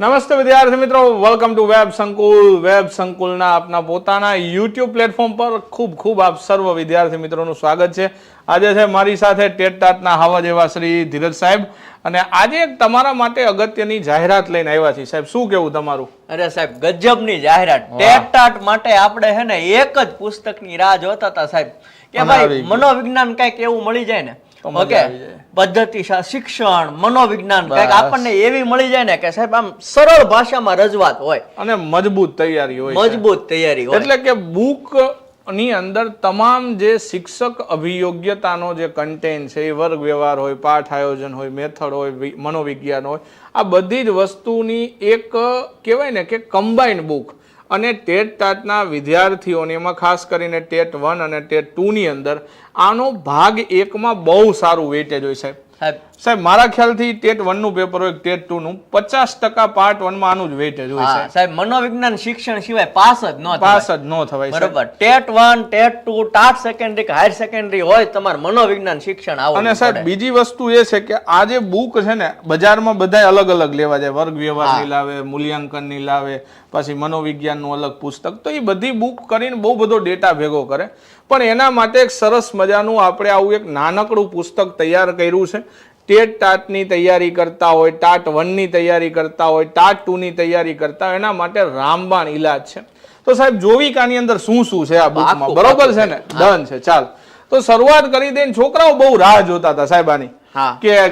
નમસ્તે વિદ્યાર્થી મિત્રો welcome to web Sankul web સંકુલના આપના પોતાના યુટ્યુબ પ્લેટફોર્મ પર ખૂબ ખૂબ આપ સર્વ વિદ્યાર્થી મિત્રોનું સ્વાગત છે. આજે છે મારી સાથે ટેટ ટાટના હાવા જેવા શ્રી ધીરજ સાહેબ. અને આજે તમારા માટે અગત્યની જાહેરાત લઈને આવ્યા છીએ. સાહેબ શું કેવું તમારું? અરે સાહેબ ગજબની જાહેરાત. ટેટાટ માટે આપણે હે ને એક જ પુસ્તકની રાહ જોતા હતા સાહેબ. કે ભાઈ મનોવિજ્ઞાન કંઈક એવું મળી જાય ને ઓકે. પદ્ધતિશા શિક્ષણ મનોવિજ્ઞાન કંઈક આપણને એવી મળી જાય ને કે સાહેબ આમ સરળ ભાષામાં રજૂઆત હોય. અને મજબૂત તૈયારી હોય મજબૂત તૈયારી હોય. એટલે કે બુકની અંદર તમામ જે શિક્ષક અભિયોગ્યતાનો જે કન્ટેન્ટ છે એ વર્ગ વ્યવહાર હોય પાઠ આયોજન હોય મેથડ હોય મનોવિજ્ઞાન હોય આ બધી જ વસ્તુની એક કહેવાય ને કે કમ્બાઇન્ડ બુક અને ટેટ ટાટના વિદ્યાર્થીઓને એમાં ખાસ કરીને ટેટ વન અને ટેટ ટુની અંદર આનો ભાગ એકમાં બહુ સારું વેટેજ હોય સાહેબ સાહેબ. મારા ખ્યાલથી ટેટ વનનું પેપર હોય ટેટ ટુનું પચાસ ટકા પાર્ટ વનમાં આનું જ વેટેજ હોય છે સાહેબ. મનોવિજ્ઞાન શિક્ષણ સિવાય પાસ જ ન પાસ જ ન થવાય બરોબર. TET one TET two TAT secondary કે હાયર સેકન્ડરી હોય તમારે મનોવિજ્ઞાન શિક્ષણ આવો અને સાહેબ બીજી વસ્તુ એ છે કે આ જે બુક છે ને બજારમાં બધા અલગ અલગ લેવા જાય. વર્ગ વ્યવહારની લાવે મૂલ્યાંકનની લાવે પછી મનોવિજ્ઞાનનું અલગ પુસ્તક. તો એ બધી બુક કરીને બહુ બધો ડેટા ભેગો કરે. પણ એના માટે એક સરસ મજાનું આપણે આવું એક નાનકડું પુસ્તક તૈયાર કર્યું છે. ટેટ ટાટની તૈયારી કરતા હોય ટાટ વનની તૈયારી કરતા હોય ટાટ ટુની તૈયારી કરતા હોય એના માટે રામબાણ ઈલાજ છે. તો સાહેબ જોવી કાની અંદર શું શું છે આ બુકમાં બરોબર છે ને? ડન છે ચાલ. તો શરૂઆત કરી દઈને છોકરાઓ બહુ રાહ જોતા હતા સાહેબ આની. કે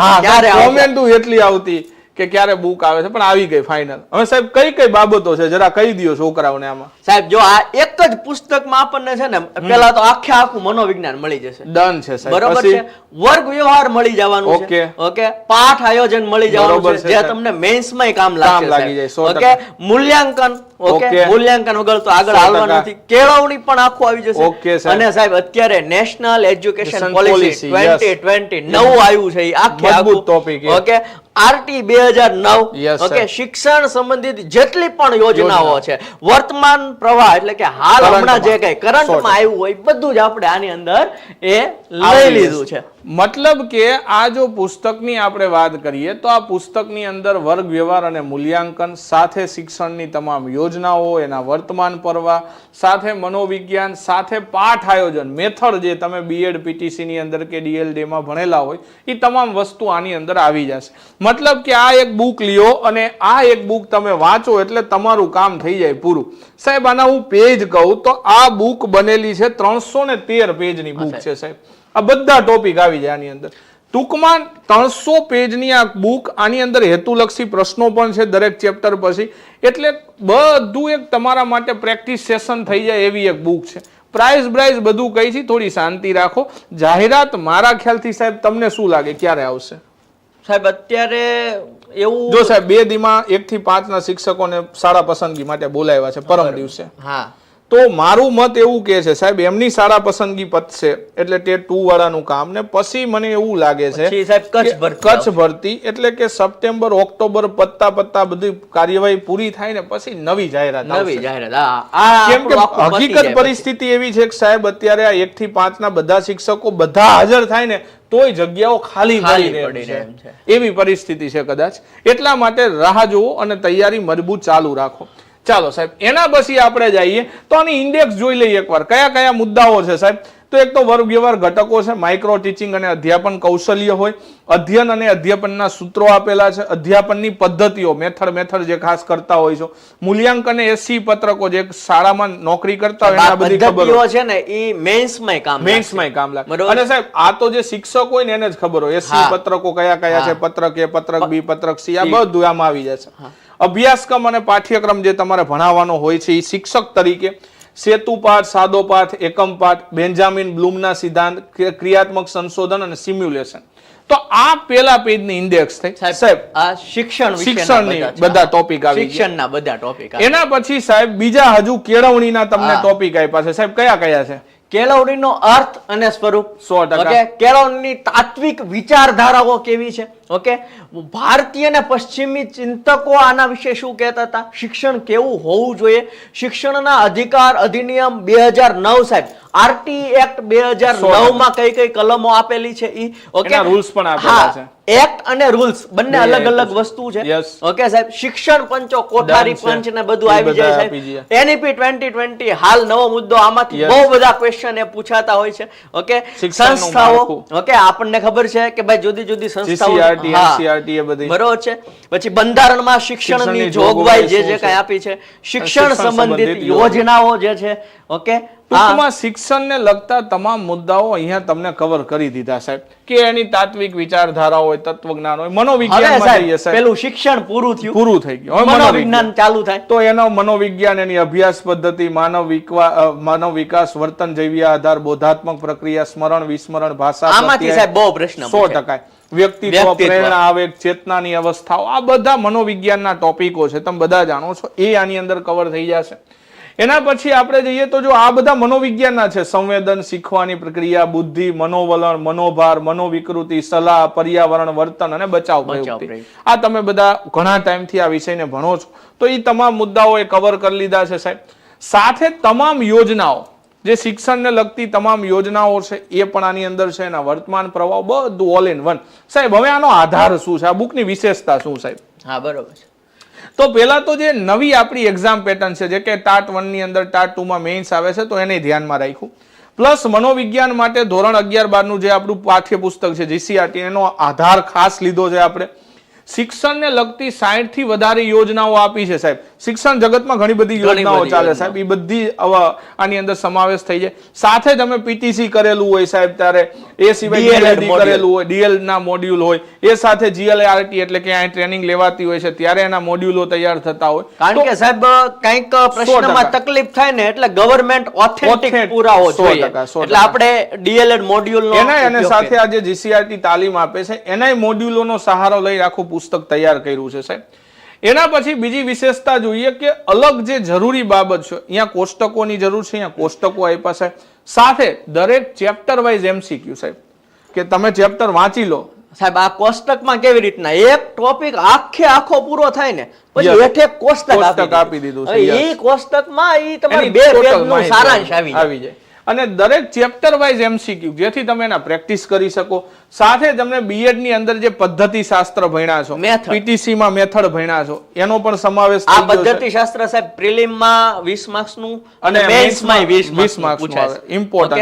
હા કોમેન્ટો એટલી આવતી. કે ક્યારે બુક આવે છે પણ આવી ગઈ ફાઇનલ હવે સાહેબ કઈ કઈ બાબતો છે? જરા કહી દો છોકરાઓને આમાં. સાહેબ જો આ એક જ પુસ્તકમાં આપણને છે ને પેલા તો આખે આખું મનોવિજ્ઞાન મળી જશે. ડન છે સાહેબ. બરોબર છે? વર્ગ વ્યવહાર મળી જવાનું છે. ઓકે. પાઠ આયોજન મળી જવાનું છે જે તમને મેન્સમાં કામ લાગશે લાગી જાય, ઓકે? મૂલ્યાંકન ઓકે? મૂલ્યાંકન વગર તો આગળ આવવાનું નથી. કેળવણી પણ આખું આવી જશે. ઓકે અને સાહેબ અત્યારે national education policy policy, yes. 2020 નવું આવ્યું છે આખે આખું. Topic okay? આરટી બે હજાર નવ ઓકે. શિક્ષણ સંબંધિત જેટલી પણ યોજનાઓ છે વર્તમાન પ્રવાહ એટલે કે હાલ હમણાં જે કઈ કરંટમાં આવ્યું હોય બધું જ આપણે આની અંદર એ લઈ લીધું છે. મતલબ કે આ જો પુસ્તકની આપણે વાત કરીએ તો આ પુસ્તકની અંદર વર્ગ વ્યવહાર અને મૂલ્યાંકન સાથે શિક્ષણની તમામ યોજનાઓ એના વર્તમાન પરવા સાથે મનોવિજ્ઞાન સાથે પાઠ આયોજન મેથડ જે તમે બીએડ પીટીસીની અંદર કે ડીએલડીમાં ભણેલા હોય એ તમામ વસ્તુ આની અંદર આવી જશે. મતલબ કે આ એક બુક લ્યો અને આ એક બુક તમે વાંચો એટલે તમારું કામ થઈ જાય પૂરું. સાહેબ આના હું પેજ કહું તો આ બુક બનેલી છે ત્રણસો ને તેર પેજની બુક છે સાહેબ. આ બધા ટોપિક આવી જાય આની અંદર. ટૂંકમાં ત્રણસો પેજની આ બુક આની અંદર હેતુલક્ષી પ્રશ્નો પણ છે દરેક ચેપ્ટર પછી. એટલે બધું એક તમારા માટે પ્રેક્ટિસ સેશન થઈ જાય એવી એક બુક છે. પ્રાઇસ બ્રાઇસ બધું કહી છે થોડી શાંતિ રાખો. જાહેરાત મારા ખ્યાલથી સાહેબ તમને શું લાગે ક્યારે આવશે? સાહેબ અત્યારે એવું જો સાહેબ બે દીમાં એક થી પાંચ ના શિક્ષકોને શાળા પસંદગી માટે બોલાવ્યા છે પરમ દિવસે. હા. તો મારું મત એવું કે છે સાહેબ એમની શાળા પસંદગી પતશે એટલે તે ટુ વાળાનું કામ ને પછી મને એવું લાગે છે કચ્છ ભરતી એટલે કે સપ્ટેમ્બર ઓક્ટોબર પત્તા પત્તા બધી કાર્યવાહી પૂરી થાય ને પછી નવી જાહેરાત નવી જાહેરાત. કેમ કે હકીકત પરિસ્થિતિ એવી છે કે સાહેબ અત્યારે આ એક થી પાંચ ના બધા શિક્ષકો બધા હાજર થાય ને તોય જગ્યાઓ ખાલી પડી છે. એવી પરિસ્થિતિ છે કદાચ. એટલા માટે રાહ જુઓ અને તૈયારી મજબૂત ચાલુ રાખો. ચાલો સાહેબ એના પછી આપણે જઈએ. તો આની ઇન્ડેક્સ જોઈ લઈએ એકવાર. કયા કયા મુદ્દાઓ છે સાહેબ? તો એક તો વર્ગ વ્યવહાર ઘટકો છે માઇક્રો ટીચિંગ અને અધ્યાપન કૌશલ્ય હોય. અધ્યયન અને અધ્યાપનના સૂત્રો આપેલા છે અધ્યાપનની પદ્ધતિઓ મેથડ મેથડ જે ખાસ કરતા હોય છે. મૂલ્યાંકન એસસી પત્રકો જે શાળામાં નોકરી કરતા હોય એના બધી ખબર. છે ને એ મેન્સમાં કામ. મેન્સમાં કામ લાગે અને સાહેબ આ તો જે શિક્ષક હોય ને એને જ ખબર હોય. એસસી પત્રકો કયા કયા છે. પત્રક એ પત્રક બી પત્રક સી આ બધું આમાં આવી જશે. અભ્યાસક્રમ અને પાઠ્યક્રમ જે તમારે ભણાવવાનો હોય છે એ શિક્ષક તરીકે સેતુ પાઠ સાદો પાઠ એકમ પાઠ બેન્જામિન બ્લૂમના સિદ્ધાંત ક્રિયાત્મક સંશોધન અને સિમ્યુલેશન. તો આ પેલા પેજની ઇન્ડેક્સ થઈ. સાહેબ આ શિક્ષણ શિક્ષણ શિક્ષણની બધા ટોપિક આવી. શિક્ષણના બધા ટોપિક એના પછી સાહેબ બીજા હજુ કેળવણીના તમને ટોપિક આપ્યા છે. સાહેબ કયા કયા છે? કેળવણીનો અર્થ અને સ્વરૂપ સો ટકા. કેળવણીની તાત્વિક વિચારધારાઓ કેવી છે? ઓકે ભારતીય અને પશ્ચિમી ચિંતકો આના વિશે શું કહેતા હતા? શિક્ષણ કેવું હોવું જોઈએ? શિક્ષણના અધિકાર અધિનિયમ બે હજાર નવ સાહેબ આરટી એક્ટ બે હજાર નવમાં કઈ કઈ કલમો આપેલી છે ઈ? ઓકે રૂલ્સ પણ આપેલા છે. એક્ટ અને રૂલ્સ બંને અલગ અલગ વસ્તુ છે. ઓકે સાહેબ શિક્ષણ પંચો કોઠારી પંચ ને બધું આવી જાય સાહેબ. એનઈપી ટ્વેન્ટી ટ્વેન્ટી હાલ નવો મુદ્દો આમાંથી બહુ બધા ક્વેશ્ચન એ પૂછાતા હોય છે. ઓકે સંસ્થાઓ ઓકે આપણને ખબર છે કે ભાઈ જુદી જુદી સંસ્થાઓ એ બધી. બરોબર છે. પછી બંધારણમાં શિક્ષણની જોગવાઈ જે જે કઈ આપી છે? શિક્ષણ સંબંધિત યોજનાઓ જે છે ઓકે ટૂંકમાં શિક્ષણને લગતા તમામ મુદ્દાઓ અહીંયા તમને કવર કરી દીધા સાહેબ. કે એની તાત્વિક વિચારધારા હોય તત્વજ્ઞાન હોય મનોવિજ્ઞાન પેલું શિક્ષણ પૂરું થયું. પૂરું થઈ ગયું. મનોવિજ્ઞાન. ચાલુ થાય. તો એનો મનોવિજ્ઞાન એની અભ્યાસ પદ્ધતિ માનવ માનવ વિકાસ વર્તન જૈવિક આધાર બોધાત્મક પ્રક્રિયા સ્મરણ વિસ્મરણ ભાષા આમાંથી સાહેબ બહુ પ્રશ્ન સો પૂછે. ટકા. વ્યક્તિત્વ વ્યક્તિત્વ. પ્રેરણા આવેગ ચેતનાની અવસ્થાઓ આ બધા મનોવિજ્ઞાનના ટોપિકો છે. તમે બધા જાણો છો એ આની અંદર કવર થઈ જશે. એના પછી આપણે જઈએ તો જો આ બધા મનોવિજ્ઞાનના છે. સંવેદન શીખવાની પ્રક્રિયા બુદ્ધિ મનોવલણ મનોભાર મનોવિકૃતિ સલાહ પર્યાવરણ વર્તન અને બચાવ પ્રવૃત્તિ. આ તમે બધા ઘણા ટાઈમથી આ વિષયને ભણો છો. તો એ તમામ મુદ્દાઓ એ કવર કરી લીધા છે સાહેબ. સાથે તમામ યોજનાઓ જે શિક્ષણને લગતી તમામ યોજનાઓ છે એ પણ આની અંદર છે. એના વર્તમાન પ્રવાહ બધું ઓલ ઇન વન સાહેબ હવે આનો આધાર શું છે? આ બુકની વિશેષતા શું સાહેબ? હા બરોબર છે. તો પેલા તો જે નવી આપણી એક્ઝામ પેટર્ન છે, જે કે ટાટ વનની અંદર ટાટ ટુમાં મેઇન્સ આવે છે, તો એને ધ્યાનમાં રાખ્યું. પ્લસ મનોવિજ્ઞાન માટે ધોરણ અગિયાર બારનું જે આપણું પાઠ્યપુસ્તક છે જીસીઆરટી એનો આધાર ખાસ લીધો છે આપણે. શિક્ષણને લગતી 60 થી વધારે યોજનાઓ આપી છે સાહેબ. શિક્ષણ જગતમાં ઘણી બધી યોજનાઓ ચાલે સાહેબ. એ બધી આની અંદર સમાવેશ થઈ જાય. સાથે તમે પીટીસી કરેલું હોય સાહેબ ત્યારે. એ સિવાય DLED કરેલું હોય ડીએલ ના મોડ્યુલ હોય. એ સાથે જીએલઆરટી એટલે કે અહીં ટ્રેનિંગ લેવાતી હોય છે ત્યારે એના મોડ્યુલો તૈયાર થતા હોય. કારણ કે સાહેબ કંઈક પ્રશ્નમાં તકલીફ થાય ને એટલે ગવર્મેન્ટ ઓથેન્ટિક પુરાવો જોઈએ. એટલે આપણે ડીએલએડ મોડ્યુલ એના અને સાથે. આજે જીસીઆરટી તાલીમ આપે છે. એનાય મોડ્યુલોનો સહારો લઈ આખું પુસ્તક તૈયાર કર્યું છે સાહેબ. એના પછી બીજી વિશેષતા જોઈએ કે અલગ જે જરૂરી બાબત છે અહીંયા કોષ્ટકોની જરૂર છે અહીંયા કોષ્ટકો આપ્યા છે. સાથે દરેક ચેપ્ટર વાઇઝ એમસીક્યુ સાહેબ કે તમે ચેપ્ટર વાંચી લો. સાહેબ આ કોષ્ટકમાં કેવી રીતના? એક ટોપિક આખે આખો પૂરો થાય ને પછી. હેઠે કોષ્ટક આપી દીધું. છે, એ કોષ્ટકમાં એ તમારી બે પેજનો સારાંશ આવી જાય. અને દરેક ચેપ્ટર વાઇઝ એમસીક્યુ જેથી તમે એના પ્રેક્ટિસ કરી શકો સાથે તમને બીએડની અંદર જે પદ્ધતિ શાસ્ત્ર ભણ્યા છો પીટીસી માં મેથડ ભણ્યા છો એનો પણ સમાવેશ આ. પદ્ધતિ શાસ્ત્ર સાહેબ પ્રિલિમમાં 20 માર્ક્સનું અને મેન્સમાં 20 20 માર્ક્સ પૂછાય આવે.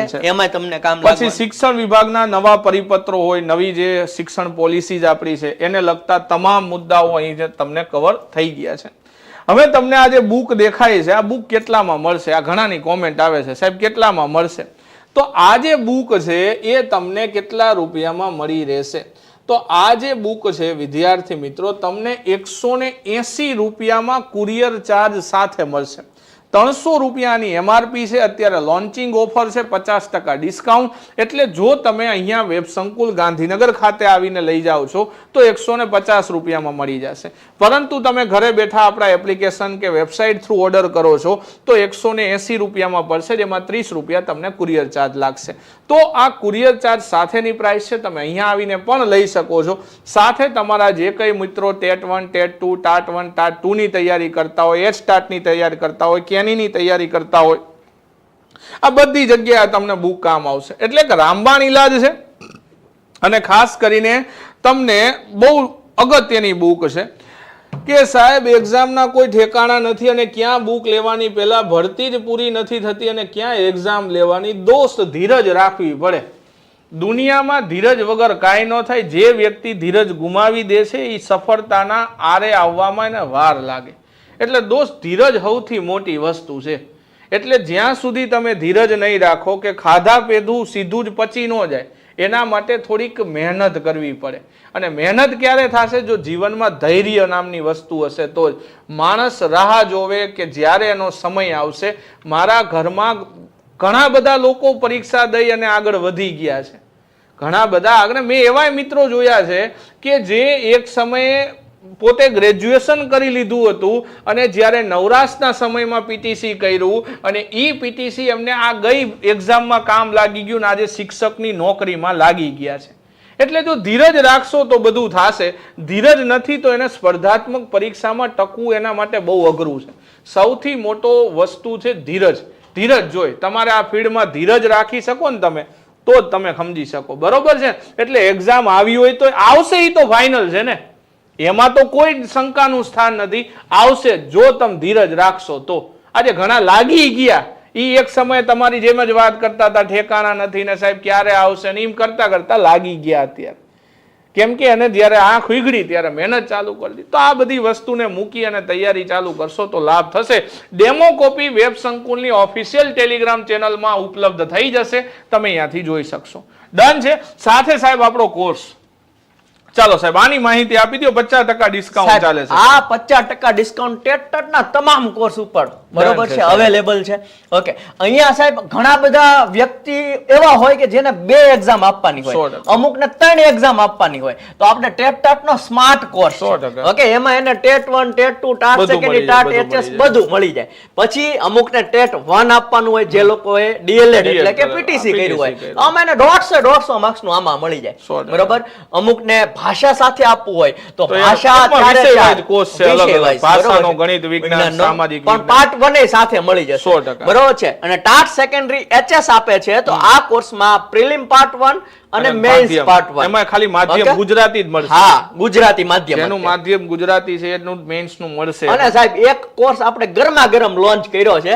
છે. એમાંય તમને કામ પછી શિક્ષણ વિભાગના નવા પરિપત્રો હોય નવી જે શિક્ષણ પોલિસીઝ આપણી છે એને લગતા તમામ મુદ્દાઓ અહીં જે તમને કવર થઈ ગયા છે હવે તમને આ જે બુક દેખાય છે. આ બુક કેટલામાં મળશે? આ ઘણાની કોમેન્ટ આવે છે. સાહેબ, કેટલામાં મળશે? તો આ જે બુક છે એ તમને કેટલા રૂપિયામાં મળી રહેશે? તો આ જે બુક છે, વિદ્યાર્થી મિત્રો, તમને એકસો ને એસી રૂપિયામાં કુરિયર ચાર્જ સાથે મળશે. ત્રણસો રૂપિયાની એમઆરપી છે. અત્યારે લોન્ચિંગ ઓફર છે પચાસ ટકા ડિસ્કાઉન્ટ એટલે જો તમે અહીંયા વેબ સંકુલ ગાંધીનગર ખાતે આવીને લઈ જાઓ છો, તો એકસો ને પચાસ રૂપિયામાં મળી જશે. પરંતુ તમે ઘરે બેઠા આપણા એપ્લિકેશન કે વેબસાઇટ થ્રુ ઓર્ડર કરો છો, તો એકસો ને એસી રૂપિયામાં પડશે, જેમાં ત્રીસ રૂપિયા તમને કુરિયર ચાર્જ લાગશે. તો આ કુરિયર ચાર્જ સાથેની પ્રાઇસ છે. તમે અહીંયા આવીને પણ લઈ શકો છો. સાથે તમારા જે કંઈ મિત્રો TET one, TET two, TAT one, TAT ટુની તૈયારી કરતા હોય એચ ટાટની તૈયારી કરતા હોય કેનીની તૈયારી કરતા હોય. આ બધી જગ્યાએ તમને બુક કામ આવશે. એટલે કે રામબાણ ઇલાજ છે. અને ખાસ કરીને તમને બહુ અગત્યની બુક છે. કે સાહેબ, એક્ઝામના કોઈ ઠેકાણા નથી અને ક્યાં બુક લેવાની? પહેલાં ભરતી જ પૂરી નથી થતી અને ક્યાં એક્ઝામ લેવાની? દોસ્ત ધીરજ રાખવી પડે. દુનિયામાં ધીરજ વગર કાંઈ ન થાય. જે વ્યક્તિ ધીરજ ગુમાવી દે છે એ સફળતાના આરે આવવામાં એને વાર લાગે. એટલે દોસ્ત ધીરજ સૌથી મોટી વસ્તુ છે. એટલે જ્યાં સુધી તમે ધીરજ નહીં રાખો કે ખાધા પેધું સીધું જ પચી ન જાય, એના માટે થોડીક મહેનત કરવી પડે. અને મહેનત ક્યારે થશે? જો જીવનમાં ધૈર્ય નામની વસ્તુ હશે તો જ. માણસ રાહ જોવે કે જ્યારે એનો સમય આવશે, મારા ઘરમાં ઘણા બધા લોકો પરીક્ષા દઈ અને આગળ વધી ગયા છે. ઘણા બધા આગળ મેં એવાય મિત્રો જોયા છે કે જે એક સમયે પોતે ગ્રેજ્યુએશન કરી લીધું હતું અને જ્યારે નવરાશના સમયમાં પીટીસી કર્યું અને એ પીટીસી એમને આ ગઈ એક્ઝામમાં કામ લાગી ગયું ને આજે શિક્ષકની નોકરીમાં લાગી ગયા છે. એટલે જો ધીરજ રાખશો તો બધું થશે. ધીરજ નથી તો એને સ્પર્ધાત્મક પરીક્ષામાં ટકવું એના માટે બહુ અઘરું છે. સૌથી મોટો વસ્તુ છે ધીરજ. ધીરજ જોઈ, તમારે આ ફિલ્ડમાં ધીરજ રાખી શકો ને તમે, તો જ તમે સમજી શકો. બરોબર છે? એટલે એક્ઝામ આવી હોય તો આવશે એ તો ફાઇનલ છે ને? એમાં તો કોઈ શંકાનું સ્થાન નથી. આવશે, જો તમે ધીરજ રાખશો તો. આજે ઘણા લાગી ગયા. એ એક સમયે તમારી જેમ જ વાત કરતા હતા, ઠેકાણા નથી ને સાહેબ, ક્યારે આવશે ને એમ કરતા કરતા લાગી ગયા અત્યારે. કેમ કે એને જ્યારે આંખ ઉઘડી ત્યારે મહેનત ચાલુ કરી દીધી. તો આ બધી વસ્તુને મૂકી અને તૈયારી ચાલુ કરશો તો લાભ થશે. ડેમો કોપી વેબ સંકુલની ઓફિશિયલ ટેલિગ્રામ ચેનલમાં ઉપલબ્ધ થઈ જશે. તમે અહીંયાથી જોઈ શકશો. ડન છે. સાથે સાહેબ, આપણો કોર્સ. ચાલો સાહેબ આની માહિતી આપી દો પચાસ ટકા ડિસ્કાઉન્ટ ચાલે છે. આ પચાસ ટકા ડિસ્કાઉન્ટ ટેટના તમામ કોર્સ ઉપર બરોબર છે, અવેલેબલ છે. ઓકે અહીંયા સાહેબ ઘણા બધા વ્યક્તિ એવા હોય કે જેને બે એક્ઝામ આપવાની હોય. અમુકને ત્રણ એક્ઝામ આપવાની હોય. તો આપણે ટેટ નો સ્માર્ટ કોર્સ ઓકે એમાં એને TET one TET two TAT બધું મળી ટાટ એચએસ બધું મળી જાય. પછી અમુકને ટેટ વન આપવાનું હોય જે લોકોએ ડીએલએડ એટલે કે પીટીસી કર્યું હોય. અમે એને દોઢસો દોઢસો માર્ક્સનું આમાં મળી જાય. બરોબર? અમુકને ભાષા સાથે આપવું હોય તો ભાષા ભાષાનો, ગણિત, વિજ્ઞાન. સામાજિક પણ. પાર્ટ વન સાથે મળી જશે. બરોબર છે અને ટાટ સેકન્ડરી એચએસ આપે છે તો આ કોર્સમાં પ્રિલિમ પાર્ટ વન અને મેન્સ પાર્ટ 1 એમાં ખાલી માધ્યમ ગુજરાતી જ મળશે. હા ગુજરાતી માધ્યમ એનું માધ્યમ ગુજરાતી છે એનું મેન્સનું મળશે. અને સાહેબ એક કોર્સ આપણે ગરમા ગરમ લોન્ચ કર્યો છે.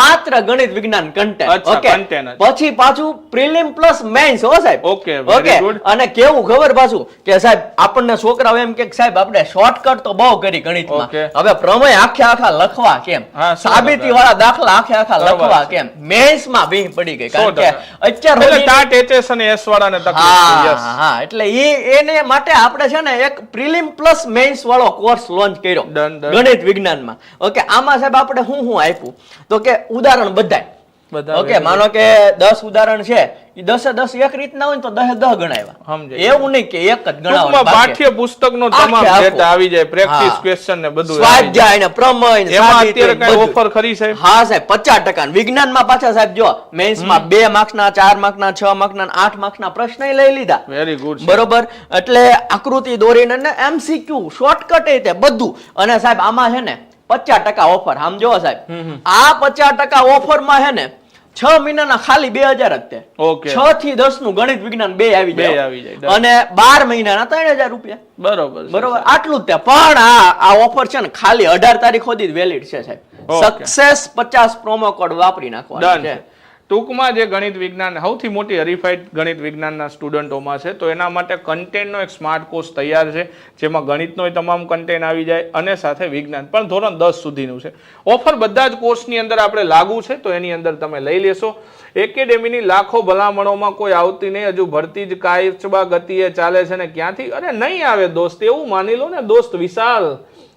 માત્ર ગણિત વિજ્ઞાન કન્ટેન્ટ ઓકે પછી પાછું પ્રિલિમ પ્લસ મેન્સ હો સાહેબ. ઓકે ઓકે અને કેવું ખબર પાછું? કે સાહેબ આપણને છોકરાઓ એમ કે સાહેબ આપણે શોર્ટકટ તો બહુ કરી ગણિતમાં. હવે પ્રમેય આખે આખા લખવા કેમ? સાબિતી વાળા દાખલા આખે આખા લખવા કેમ? મેન્સમાં બી પડી ગઈ. કારણ કે. અત્યાર ટાટ એચએસ અને એસ તકલીફ હા એટલે એ એને માટે આપણે છે ને એક પ્રિલિમ પ્લસ મેઇન્સ વાળો કોર્સ લોન્ચ કર્યો. ગણિત વિજ્ઞાનમાં. ઓકે આમાં સાહેબ આપણે શું શું આપ્યું? તો કે ઉદાહરણ બધાય. બધા ઓકે માનો કે દસ ઉદાહરણ છે એ દસે દસ એક રીતના હોય તો દહે દહ ગણાવ્યા. એવું નહીં કે એક જ ટૂંકમાં પાઠ્ય પુસ્તક નો તમામ ડેટા આવી જાય પ્રેક્ટિસ ક્વેશ્ચન ને બધું સ્વાધ્યાય ને પ્રમેય એમાં અત્યારે કઈ ઓફર ખરી સાહેબ? હા સાહેબ પચાસ ટકા. વિજ્ઞાનમાં પાછા સાહેબ જો મેન્સમાં બે માર્ક્સના ચાર માર્ક્સના છ માર્ક્સના ના આઠ માર્ક્સના પ્રશ્ન લઈ લીધા. વેરી ગુડ બરોબર? એટલે આકૃતિ દોરીને ને એમસીક્યુ શોર્ટકટ એ તે બધું. અને સાહેબ આમાં છે ને પચાસ ટકા ઓફર આમ જો સાહેબ. આ પચાસ ટકા ઓફરમાં છે ને છ મહિનાના ખાલી બે હજાર જ તે છ થી દસનું ગણિત વિજ્ઞાન બે આવી જાય. આવી જાય, અને બાર મહિનાના ત્રણ હજાર રૂપિયા. બરોબર બરોબર? આટલું જ તે પણ આ આ ઓફર છે ને ખાલી અઢાર તારીખ સુધી વેલિડ છે સાહેબ. સક્સેસ પચાસ પ્રોમો કોડ વાપરી નાખવાનો છે. છે. ટૂંકમાં જે ગણિત વિજ્ઞાન, સૌથી મોટી હરીફાઈડ ગણિત વિજ્ઞાનના સ્ટુડન્ટોમાં છે, તો એના માટે કન્ટેન્ટનો એક સ્માર્ટ કોર્સ તૈયાર છે, જેમાં ગણિતનો તમામ કન્ટેન્ટ આવી જાય અને સાથે વિજ્ઞાન, પણ ધોરણ દસ સુધીનું છે. ઓફર બધા જ કોર્સની અંદર આપણે લાગુ છે, તો એની અંદર તમે લઈ લેશો. એકેડેમીની લાખો ભલામણોમાં કોઈ આવતી નહીં, હજુ ભરતી જ કાયચબા ગતિએ ચાલે છે ને ક્યાંથી? અરે નહીં આવે દોસ્ત, એવું માની લો ને દોસ્ત, વિશાલ.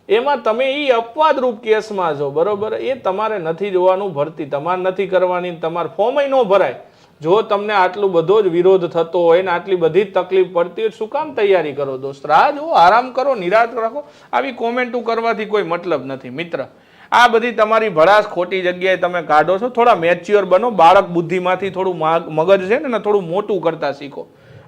એમાં તમે એ અપવાદરૂપ કેસમાં છો, બરોબર? એ તમારે નથી જોવાનું ભરતી. તમારે નથી કરવાની તમારે ફોર્મય ન ભરાય. જો તમને આટલું બધો જ વિરોધ થતો હોય ને આટલી બધી જ તકલીફ પડતી હોય શું કામ તૈયારી કરો દોસ્ત? રાહ જુઓ, આરામ કરો, નિરાશ રાખો. આવી કોમેન્ટો કરવાથી કોઈ મતલબ નથી, મિત્ર. આ બધી તમારી ભડાસ ખોટી જગ્યાએ તમે કાઢો છો. થોડા મેચ્યોર બનો, બાળક બુદ્ધિમાંથી થોડું માગ- મગજ છે ને થોડું મોટું કરતા શીખો.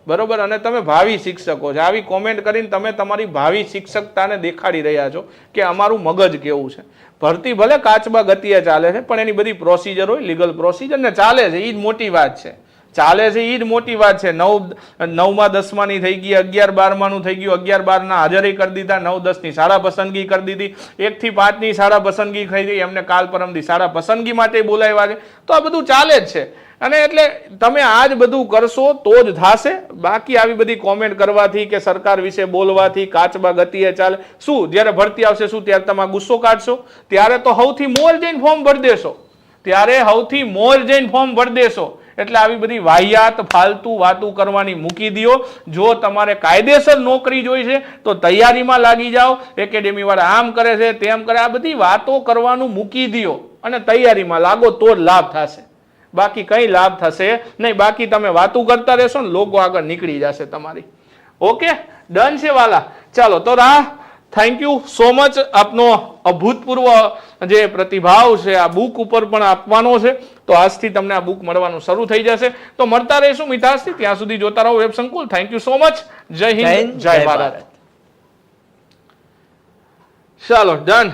બરોબર? અને તમે ભાવિ શિક્ષકો છો. આવી કોમેન્ટ કરીને તમે તમારી ભાવિ શિક્ષકતાને દેખાડી રહ્યા છો કે અમારું મગજ કેવું છે. ભરતી ભલે કાચબા ગતિએ ચાલે છે, પણ એની બધી પ્રોસિજર હોય લીગલ પ્રોસિજર ને ચાલે છે. એ જ મોટી વાત છે. ચાલે છે એ જ મોટી વાત છે. નવ, નવમાં દસમાની થઈ ગઈ, અગિયાર બારમાનું થઈ ગયું. અગિયાર બારના હાજરી કરી દીધા, નવ, દસની શાળા પસંદગી કરી દીધી. એકથી પાંચની શાળા પસંદગી થઈ ગઈ. એમને કાલ પરમથી શાળા પસંદગી માટે બોલાવ્યા છે. તો આ બધું ચાલે જ છે. અને એટલે તમે આ જ બધું કરશો તો જ થાશે. બાકી આવી બધી કોમેન્ટ કરવાથી કે સરકાર વિશે બોલવાથી કાચબા ગતિએ ચાલે. શું, જ્યારે ભરતી આવશે શું, ત્યારે તમે ગુસ્સો કાઢશો? ત્યારે તો સૌથી મોર જઈને ફોર્મ ભરી દેશો. ત્યારે સૌથી મોર જઈને ફોર્મ ભરી દેશો. એટલે આવી બધી વાહિયાત, ફાલતુ વાતું કરવાની મૂકી દ્યો. જો તમારે કાયદેસર નોકરી જોઈ છે, તો તૈયારીમાં લાગી જાઓ. એકેડેમીવાળા આમ કરે છે, તેમ કરે. આ બધી વાતો કરવાનું મૂકી દ્યો. અને તૈયારીમાં લાગો તો જ લાભ થશે. બાકી કઈ લાભ થશે નહીં બાકી તમે વાતું કરતા રહેશો ને લોકો આગળ નીકળી જશે તમારી. ઓકે ડન છે વાલા. ચાલો તો રાહ થેન્ક યુ સો મચ આપનો અભૂતપૂર્વ જે પ્રતિભાવ છે આ બુક ઉપર પણ આપવાનો છે. તો આજથી તમને આ બુક મળવાનું શરૂ થઈ જશે. તો મળતા રહીશું મિતાસથી ત્યાં સુધી જોતા રહો વેબ સંકુલ. થેન્ક યુ સો મચ જય હિન્દ જય ભારત. ચાલો ડન